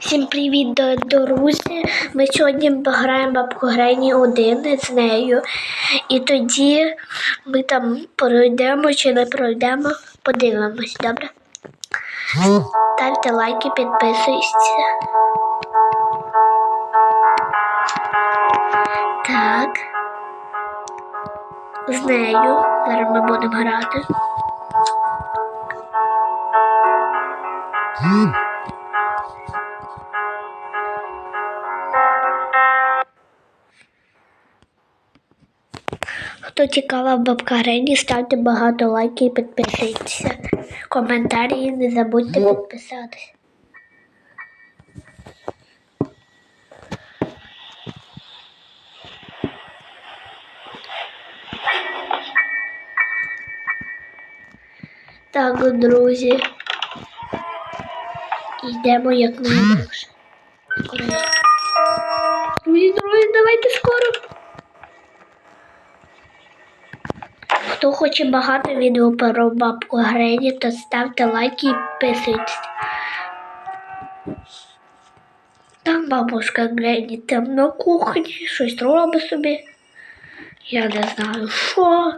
Всім привіт, друзі! Ми сьогодні пограємо бабку Грені один з нею. І тоді ми там пройдемо чи не пройдемо, подивимось, добре? Ставте лайки, підписуйтесь. Так. З нею. Зараз ми будемо грати. Хто цікава бабка Грені, ставте багато лайків і підписуйтеся. Коментарі не забудьте підписатися. Так, друзі. Йдемо як найбільше. Друзі, друзі, давайте скоро. Хто хоче багато відео про бабку Грені, то ставте лайки і підписуйтесь. Там бабушка Грені там на кухні щось робить собі. Я не знаю що.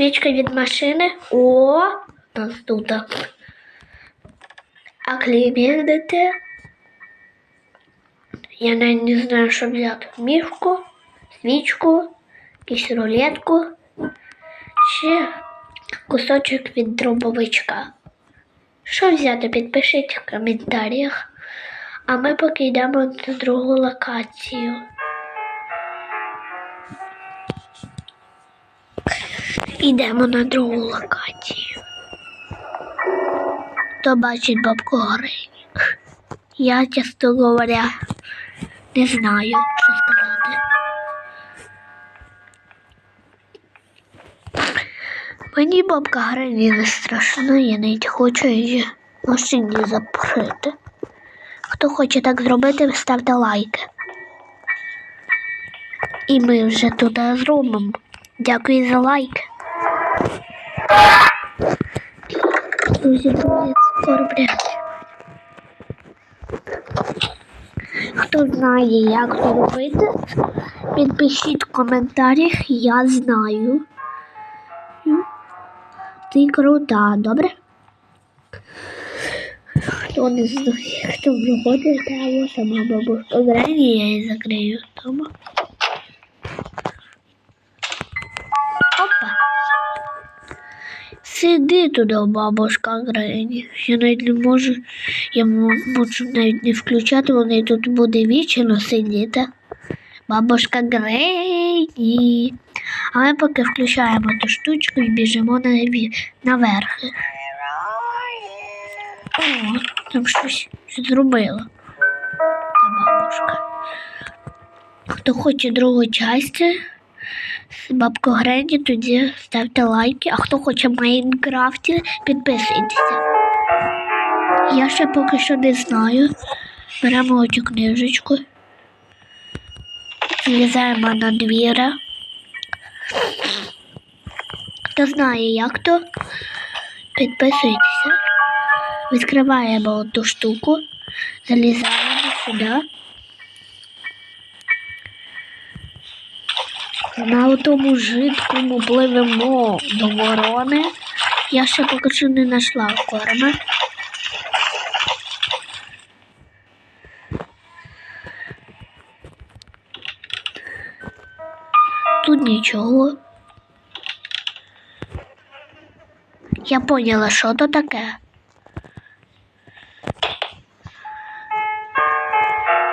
Свічка від машини. О, нас тут. А клеймідити. Я навіть не знаю, що взяти. Мішку, свічку, якусь рулетку чи кусочок від дробовичка. Що взяти, підпишіть в коментарях. А ми поки йдемо на другу локацію. Йдемо на другу локацію. Хто бачить бабку Грені? Я, чесно говоря, не знаю, що сказати. Мені бабка Грені не страшна, я навіть хочу її машині запхати. Хто хоче так зробити, ставте лайки. І ми вже туди зробимо. Дякую за лайк. Друзі, друзі, скоро блядь. Хто знає, як це робити, підпишіть в коментарях, я знаю. Ти крута, добре? Хто не знає, хто виходить, та я сама бабушка Грені, я її закрию вдома. Сиди туди, бабушка Грені. Я навіть не можу, я можу навіть не включати, вони тут буде вічно сидіти. Бабушка Грені. А ми поки включаємо ту штучку і біжимо наверх. О, там щось зробила. Та бабушка. Хто хоче другу часті з бабко Грені, тоді ставте лайки. А хто хоче в Майнкрафті, підписуйтеся. Я ще поки що не знаю. Беремо оцю книжечку. Злізаємо на двіра. Хто знає, як то, підписуйтеся. Відкриваємо ту штуку, залізаємо сюди. На тому жидкому пливемо до ворони. Я ще поки що не знайшла корма. Тут нічого. Я поняла, що то таке.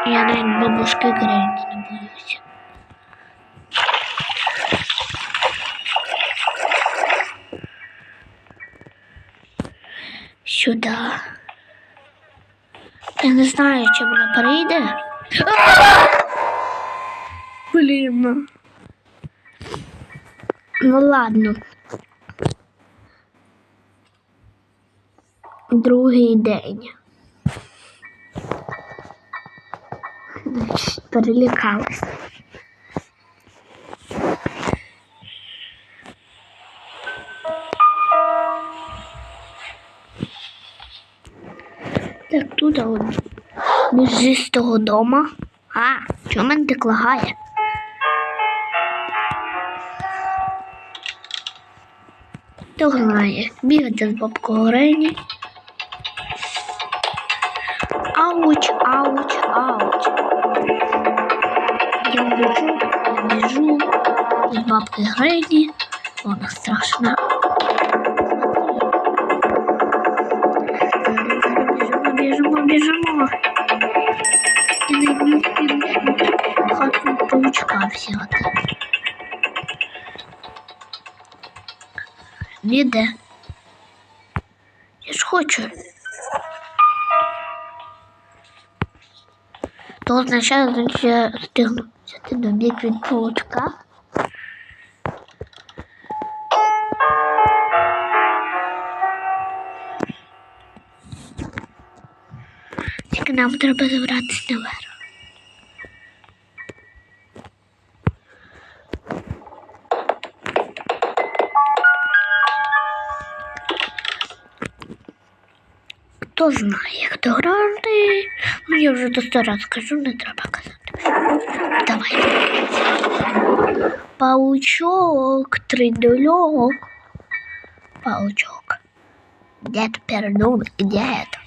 Я навіть бабушки Грейні не боюся. Сюди. Я не знаю, чи вона прийде. Блін. Ну ладно. Другий день. перелякалась. Так, тут з того дома. А, чому мене так лагає? Хто знає, бігати з бабкою Грені. Ауч, ауч, ауч. Я біжу, я біжу від бабки Грені. Вона страшна. Біжимо, хату паучка взяти. Ніде. Я ж хочу. То означає, що я встигну взяти домік від паучка. Тільки нам треба забратися наверх. Хто знає, як то грати? Ну, я вже до сто раз скажу, не треба казати. Давай. Паучок, тридульок. Паучок. Де тепер домик? Де це?